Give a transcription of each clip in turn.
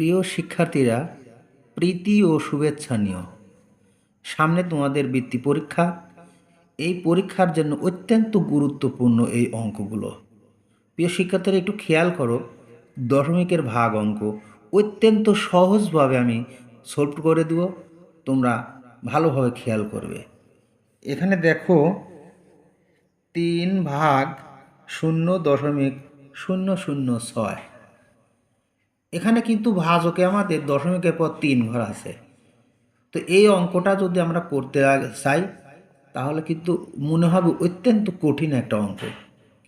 প্রিয় শিক্ষার্থীরা, প্রীতি ও শুভেচ্ছা নিও। সামনে তোমাদের বৃত্তি পরীক্ষা। এই পরীক্ষার জন্য অত্যন্ত গুরুত্বপূর্ণ এই অঙ্কগুলো। প্রিয় শিক্ষার্থীরা, একটু খেয়াল করো, দশমিকের ভাগ অঙ্ক অত্যন্ত সহজভাবে আমি সলভ করে দেব। তোমরা ভালোভাবে খেয়াল করবে। এখানে দেখো, তিন ভাগ শূন্য দশমিক শূন্য শূন্য ছয়। এখানে কিন্তু ভাজকে আমাদের দশমিকের পর তিন ঘর আছে। তো এই অঙ্কটা যদি আমরা করতে চাই, তাহলে কিন্তু মনে হবে অত্যন্ত কঠিন একটা অঙ্ক।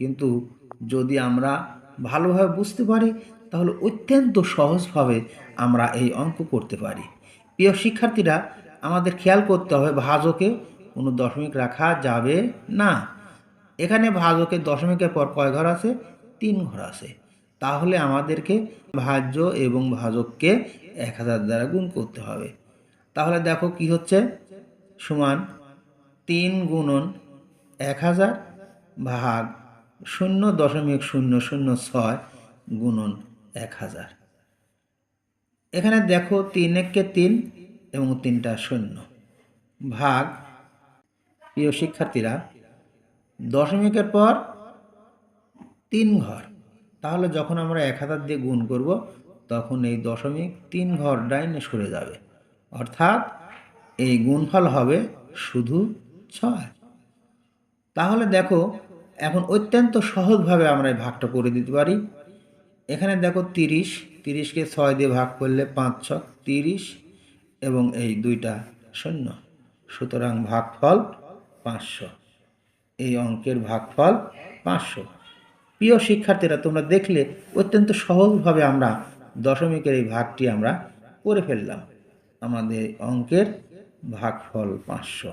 কিন্তু যদি আমরা ভালোভাবে বুঝতে পারি, তাহলে অত্যন্ত সহজভাবে আমরা এই অঙ্ক করতে পারি। প্রিয় শিক্ষার্থীরা, আমাদের খেয়াল করতে হবে ভাজকে কোনো দশমিক রাখা যাবে না। এখানে ভাজকে দশমিকের পর কয় ঘর আছে? তিন ঘর আছে। তাহলে আমাদেরকে ভাজ্য এবং ভাজককে এক হাজার দ্বারা গুণ করতে হবে। তাহলে দেখো কি হচ্ছে? সমান তিন গুণন এক হাজার ভাগ শূন্য দশমিক শূন্য শূন্য ছয় গুণন এক হাজার। এখানে দেখো তিন এককে তিন এবং তিনটা শূন্য ভাগ প্রিয় শিক্ষার্থীরা, দশমিকের পর তিন ঘর। তাহলে যখন আমরা এক হাজার দিয়ে গুণ করব, তখন এই দশমিক তিন ঘর ডাইনে সরে যাবে। অর্থাৎ এই গুণফল হবে শুধু ছয়। তাহলে দেখো, এখন অত্যন্ত সহজভাবে আমরা এই ভাগটা করে দিতে পারি। এখানে দেখো তিরিশ, তিরিশকে ছয় দিয়ে ভাগ করলে পাঁচ ছ, তিরিশ এবং এই দুইটা শূন্য। সুতরাং ভাগফল পাঁচশো। এই অঙ্কের ভাগফল পাঁচশো। প্রিয় শিক্ষার্থীরা, তোমরা দেখলে অত্যন্ত সহজভাবে আমরা দশমিকের এই ভাগটি আমরা করে ফেললাম। আমাদের অঙ্কের ভাগফল পাঁচশো।